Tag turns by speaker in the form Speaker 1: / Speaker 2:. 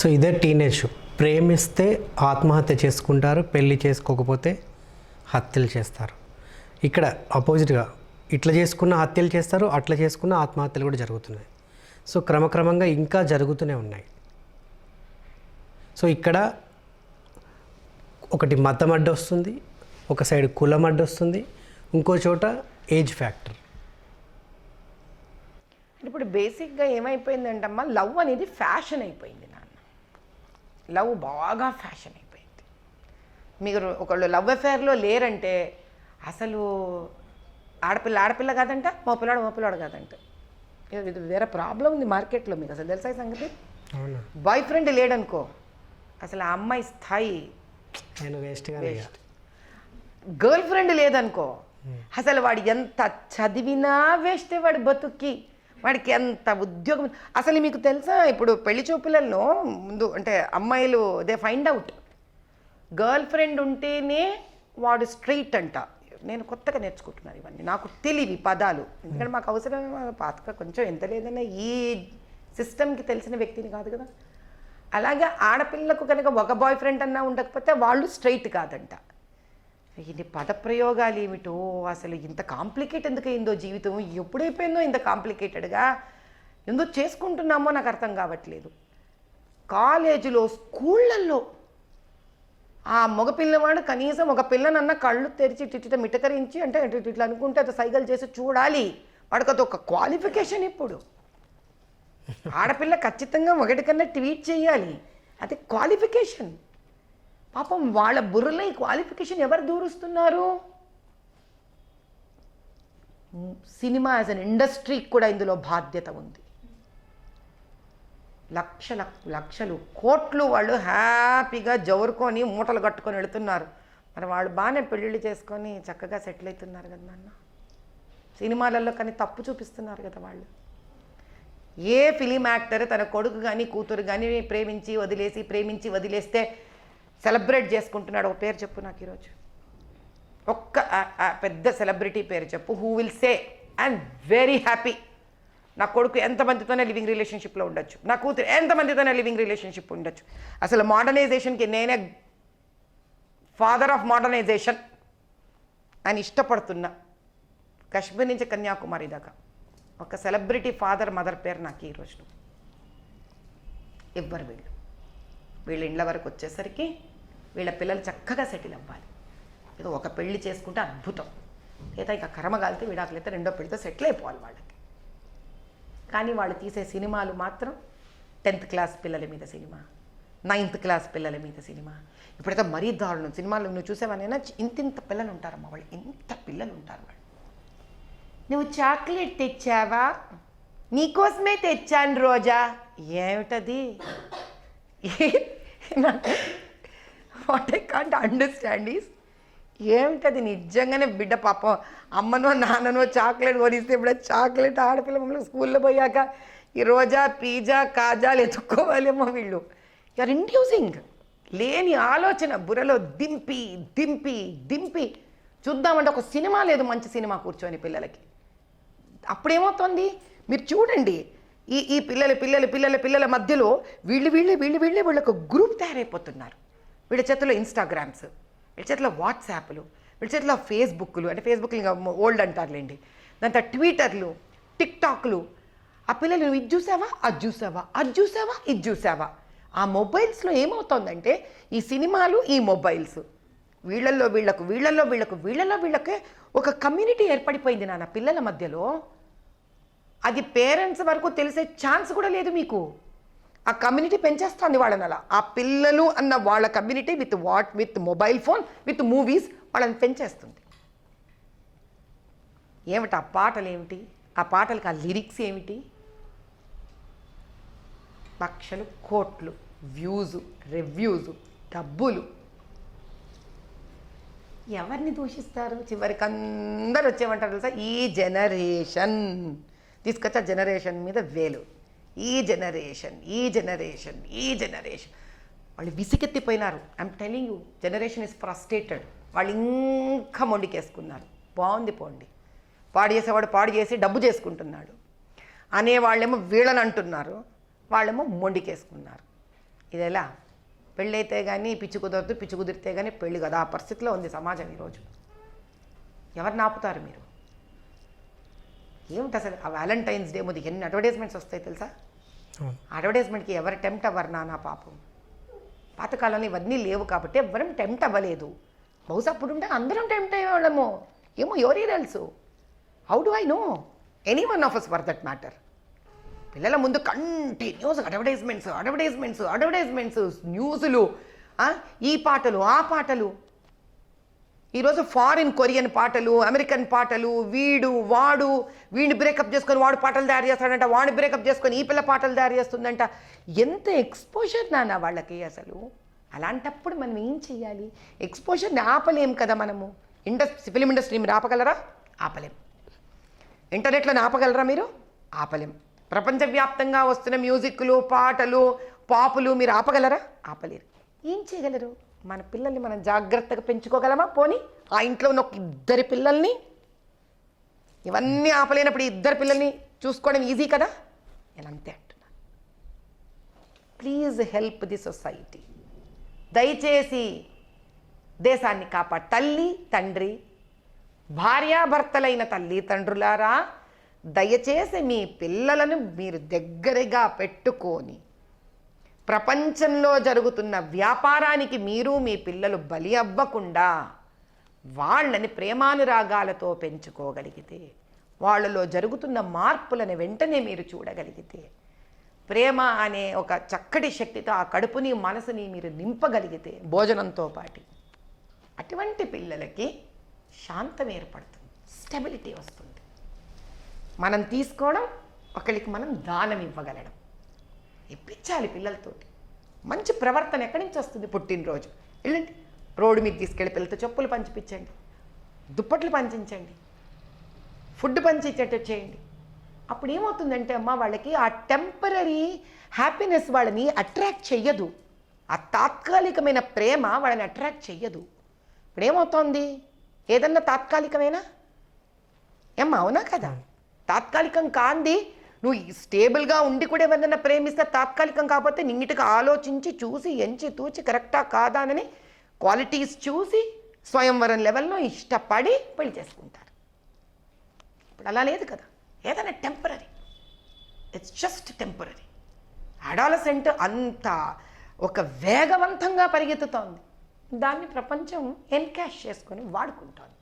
Speaker 1: So ఇదే teenage. ప్రేమిస్తే ఆత్మహత్య చేసుకుంటారు పెళ్ళి చేసుకోకపోతే హత్యలు చేస్తారు. ఇక్కడ అపోజిట్గా ఇట్లా చేసుకున్న హత్యలు చేస్తారు అట్లా చేసుకున్న ఆత్మహత్యలు కూడా జరుగుతున్నాయి. సో క్రమక్రమంగా ఇంకా జరుగుతూనే ఉన్నాయి. సో ఇక్కడ ఒకటి మతం అడ్డు వస్తుంది ఒక సైడ్ కులం అడ్డు వస్తుంది ఇంకో చోట ఏజ్ ఫ్యాక్టర్.
Speaker 2: ఇప్పుడు బేసిక్గా ఏమైపోయిందంటమ్మా లవ్ అనేది ఫ్యాషన్ అయిపోయింది నాన్న. లవ్ బాగా ఫ్యాషన్ అయిపోయింది. మీరు ఒకళ్ళు లవ్ అఫేర్లో లేరంటే అసలు ఆడపిల్ల ఆడపిల్ల కాదంట మోపిల్లాడు మోపిల్లాడు కాదంట. ఇది- వేరే ప్రాబ్లం ఉంది మార్కెట్లో మీకు అసలు తెలుసా సంగతి? బాయ్ ఫ్రెండ్ లేడనుకో అసలు ఆ అమ్మాయి స్థాయి గర్ల్ ఫ్రెండ్ లేదనుకో అసలు వాడు ఎంత చదివినా వేస్తే వాడి బతుక్కి. వాడికి ఎంత ఉద్యోగం అసలు మీకు తెలుసా? ఇప్పుడు పెళ్ళి చూపులలో ముందు అంటే అమ్మాయిలు they find out girl friend ఉంటేనే వాడు స్ట్రైట్ అంట. నేను కొత్తగా నేర్చుకుంటున్నాను ఇవన్నీ. నాకు తెలివి పదాలు. ఎందుకంటే మాకు అవసరం పాతక కొంచెం ఎంత లేదన్నా ఈ సిస్టమ్కి తెలిసిన వ్యక్తిని కాదు కదా. అలాగే ఆడపిల్లకు కనుక ఒక బాయ్ ఫ్రెండ్ అన్నా ఉండకపోతే వాళ్ళు స్ట్రైట్ కాదంట. ఇన్ని పదప్రయోగాలు ఏమిటో అసలు ఇంత కాంప్లికేట్ ఎందుకయిందో జీవితం? ఎప్పుడైపోయిందో ఇంత కాంప్లికేటెడ్గా? ఎందుకు చేసుకుంటున్నామో నాకు అర్థం కావట్లేదు. కాలేజీలో స్కూళ్ళల్లో ఆ మగ పిల్లవాడు కనీసం ఒక పిల్లనన్న కళ్ళు తెరిచి ఇట్ట మిటకరించి అంటే ఇట్లా అనుకుంటే అది సైగల్ చేసి చూడాలి. వాడికి అదొక క్వాలిఫికేషన్ ఇప్పుడు. ఆడపిల్ల ఖచ్చితంగా ఒకటి కన్నా ట్వీట్ చేయాలి. అది క్వాలిఫికేషన్. పాపం వాళ్ళ బుర్రలో ఈ క్వాలిఫికేషన్ ఎవరు దూరుస్తున్నారు? సినిమా యాజ్ అన్ ఇండస్ట్రీకి కూడా ఇందులో బాధ్యత ఉంది. లక్షల లక్షలు కోట్లు వాళ్ళు హ్యాపీగా జవరుకొని మూటలు కట్టుకొని వెళుతున్నారు. మరి వాళ్ళు బాగానే పెళ్ళిళ్ళు చేసుకొని చక్కగా సెటిల్ అవుతున్నారు కదా నాన్న. సినిమాలలో కానీ తప్పు చూపిస్తున్నారు కదా వాళ్ళు. ఏ ఫిలిం యాక్టర్ తన కొడుకు కానీ కూతురు కానీ ప్రేమించి వదిలేసి ప్రేమించి వదిలేస్తే సెలబ్రేట్ చేసుకుంటున్నాడు. ఒక పేరు చెప్పు నాకు ఈరోజు. ఒక్క పెద్ద సెలబ్రిటీ పేరు చెప్పు. Who will say and very happy నా కొడుకు ఎంతమందితోనే లివింగ్ రిలేషన్షిప్లో ఉండొచ్చు. నా కూతురు ఎంతమందితోనే లివింగ్ రిలేషన్షిప్ ఉండొచ్చు. అసలు మోడర్నైజేషన్కి నేనే ఫాదర్ ఆఫ్ మోడర్నైజేషన్ అని ఇష్టపడుతున్నా. కశ్మీర్ నుంచి కన్యాకుమారి దాకా. ఒక సెలబ్రిటీ ఫాదర్ మదర్ పేరు నాకు ఈరోజు. ఇవ్వరు ఎవ్వరు వీళ్ళు? వీళ్ళ ఇండ్ల వరకు వచ్చేసరికి వీళ్ళ పిల్లలు చక్కగా సెటిల్ అవ్వాలి. ఏదో ఒక పెళ్ళి చేసుకుంటే అద్భుతం. లేదా ఇక కర్మగాలితే కాలితే అయితే రెండో పెళ్ళితో సెటిల్ అయిపోవాలి వాళ్ళకి. కానీ వాళ్ళు తీసే సినిమాలు మాత్రం టెన్త్ క్లాస్ పిల్లల మీద సినిమా నైన్త్ క్లాస్ పిల్లల మీద సినిమా. ఇప్పుడైతే మరీ దారుణం. సినిమాలు నువ్వు చూసేవనైనా ఇంత ఇంత పిల్లలు ఉంటారమ్మా వాళ్ళు. ఇంత పిల్లలు ఉంటారు వాళ్ళు. నువ్వు చాక్లెట్ తెచ్చావా? నీకోసమే తెచ్చాను రోజా. ఏమిటది? What I can't understand is ఏమిటది నిజంగానే బిడ్డ పాపం? అమ్మనో నాన్ననో చాక్లెట్ కొనిస్తే ఇప్పుడు చాక్లెట్ ఆడపిల్ల మమ్మల్ని స్కూల్లో పోయాక ఈ రోజా పిజ్జా కాజాలు ఎత్తుక్కోవాలేమో వీళ్ళు. ఆర్ ఇండ్యూసింగ్ లేని ఆలోచన బుర్రలో దింపి దింపి దింపి. చూద్దామంటే ఒక సినిమా లేదు మంచి సినిమా కూర్చొని పిల్లలకి. అప్పుడేమవుతుంది? మీరు చూడండి. ఈ ఈ పిల్లల పిల్లల పిల్లల పిల్లల మధ్యలో వీళ్ళు వీళ్ళే వీళ్ళు వీళ్ళే వీళ్ళకు గ్రూప్ తయారైపోతున్నారు. వీళ్ళ చేతిలో ఇన్స్టాగ్రామ్స్ వీళ్ళ చేతిలో వాట్సాప్లు వీళ్ళ చేతిలో ఫేస్బుక్లు అంటే ఫేస్బుక్లు ఇంకా ఓల్డ్ అంటారులేండి. దాంతో ట్విట్టర్లు టిక్ టాక్లు ఆ పిల్లలు నువ్వు ఇది చూసావా? అది చూసావా? అది చూసావా? ఇది చూసావా? ఆ మొబైల్స్లో ఏమవుతోందంటే ఈ సినిమాలు ఈ మొబైల్స్. వీళ్ళల్లో వీళ్ళకు వీళ్ళల్లో వీళ్ళకు వీళ్ళల్లో వీళ్ళకే ఒక కమ్యూనిటీ ఏర్పడిపోయింది నాన్న పిల్లల మధ్యలో. అది పేరెంట్స్ వరకు తెలిసే ఛాన్స్ కూడా లేదు మీకు. ఆ కమ్యూనిటీ పెంచేస్తుంది వాళ్ళని అలా ఆ పిల్లలు అన్న వాళ్ళ community with what with mobile phone with movies వాళ్ళని పెంచేస్తుంది. ఏమిటి ఆ పాటలు ఏమిటి ఆ పాటలకు ఆ లిరిక్స్ ఏమిటి? లక్షలు కోట్లు వ్యూజు రివ్యూజు డబ్బులు. ఎవరిని దూషిస్తారు? చివరికి అందరు వచ్చేమంటారు తెలుసా? ఈ జనరేషన్. తీసుకొచ్చా జనరేషన్ మీద వేలు. ఈ జనరేషన్ ఈ జనరేషన్ ఈ జనరేషన్. వాళ్ళు విసిగెత్తిపోయినారు. I'm telling you generation is frustrated వాళ్ళు ఇంకా మొండికేసుకున్నారు. బాగుంది పోండి. పాడు చేసేవాడు పాడు చేసి డబ్బు చేసుకుంటున్నాడు. అనేవాళ్ళేమో వీళ్ళని అంటున్నారు. వాళ్ళేమో మొండికేసుకున్నారు. ఇది ఎలా? పెళ్ళైతే కానీ పిచ్చి కుదరదు పిచ్చి కుదిరితే కానీ పెళ్ళి కదా. ఆ పరిస్థితిలో ఉంది సమాజం ఈరోజు. ఎవరిని ఆపుతారు మీరు? ఏమిటి అసలు? ఆ వ్యాలంటైన్స్ డే ముందు ఎన్ని అడ్వర్టైజ్మెంట్స్ వస్తాయి తెలుసా? అడ్వర్టైజ్మెంట్కి ఎవరు టెంప్ట్ అవ్వరు నాన్న పాపం. పాతకాలంలో ఇవన్నీ లేవు కాబట్టి ఎవరం టెంప్ట్ అవ్వలేదు. బహుశా అప్పుడుంటే అందరం టెంప్ట్ అయ్యేవాళ్ళము. ఏమో ఎవరి తెలుసు? How do I know any one of us for that matter పిల్లల ముందు కంటిన్యూస్ అడ్వర్టైజ్మెంట్స్ అడ్వర్టైజ్మెంట్స్ అడ్వర్టైజ్మెంట్స్ న్యూస్లు ఈ పాటలు ఆ పాటలు. ఈరోజు ఫారిన్ కొరియన్ పాటలు అమెరికన్ పాటలు వీడు వాడు వీడిని బ్రేకప్ చేసుకొని వాడు పాటలు తయారు చేస్తాడంట వాడిని బ్రేకప్ చేసుకొని ఈ పిల్ల పాటలు తయారు చేస్తుందంట. ఎంత ఎక్స్పోజర్ నాన్న వాళ్ళకి అసలు? అలాంటప్పుడు మనం ఏం చేయాలి ఎక్స్పోజర్ని ఆపలేం కదా మనము. ఇండస్ట్రీ ఫిలిం ఇండస్ట్రీ మీరు ఆపగలరా? ఆపలేం. ఇంటర్నెట్లో ఆపగలరా మీరు? ఆపలేం. ప్రపంచవ్యాప్తంగా వస్తున్న మ్యూజిక్లు పాటలు పాపులు మీరు ఆపగలరా? ఆపలేరు. ఏం చేయగలరు? మన పిల్లల్ని మనం జాగ్రత్తగా పెంచుకోగలమా? పోనీ ఆ ఇంట్లో ఉన్న ఒక ఇద్దరి పిల్లల్ని ఇవన్నీ ఆపలేనప్పుడు ఇద్దరు పిల్లల్ని చూసుకోవడం ఈజీ కదా? నేను అంతే అంటున్నా. ప్లీజ్ హెల్ప్ ది సొసైటీ దయచేసి దేశాన్ని కాపాడు. తల్లి తండ్రి భార్యాభర్తలైన తల్లి తండ్రులారా దయచేసి మీ పిల్లలను మీరు దగ్గరగా పెట్టుకొని ప్రపంచంలో జరుగుతున్న వ్యాపారానికి మీరు మీ పిల్లలు బలి అవ్వకుండా వాళ్ళని ప్రేమానురాగాలతో పెంచుకోగలిగితే వాళ్ళలో జరుగుతున్న మార్పులను వెంటనే మీరు చూడగలిగితే ప్రేమ అనే ఒక చక్కటి శక్తితో ఆ కడుపుని మనసుని మీరు నింపగలిగితే భోజనంతో పాటు అటువంటి పిల్లలకి శాంతం ఏర్పడుతుంది స్టెబిలిటీ వస్తుంది. మనం తీసుకోవడం ఒకరికి మనం దానం ఇవ్వగలడం. ఇప్పించాలి పిల్లలతోటి. మంచి ప్రవర్తన ఎక్కడి నుంచి వస్తుంది పుట్టినరోజు? వెళ్ళండి. రోడ్డు మీద తీసుకెళ్ళి పిల్లలతో చెప్పులు పంచిపించండి దుప్పట్లు పంచించండి. ఫుడ్ పంచేటట్టు చేయండి. అప్పుడు ఏమవుతుందంటే అమ్మ వాళ్ళకి ఆ టెంపరీ హ్యాపీనెస్ వాళ్ళని అట్రాక్ట్ చెయ్యదు. ఆ తాత్కాలికమైన ప్రేమ వాళ్ళని అట్రాక్ట్ చెయ్యదు. ఇప్పుడు ఏమవుతోంది? ఏదన్నా తాత్కాలికమేనా? ఏమ్మా అవునా కదా? తాత్కాలికం కాంది నువ్వు స్టేబుల్గా ఉండి కూడా ఎవరినైనా ప్రేమిస్తే తాత్కాలికం కాకపోతే నీట్గా ఆలోచించి చూసి ఎంచి తూచి కరెక్టా కాదా అని క్వాలిటీస్ చూసి స్వయంవరం లెవెల్లో ఇష్టపడి పెళ్ళి చేసుకుంటారు. ఇప్పుడు అలా లేదు కదా. ఏదైనా temporary it's just temporary adolescent అంత ఒక వేగవంతంగా పరిగెత్తుతోంది. దాన్ని ప్రపంచం ఎన్కాష్ చేసుకొని వాడుకుంటోంది.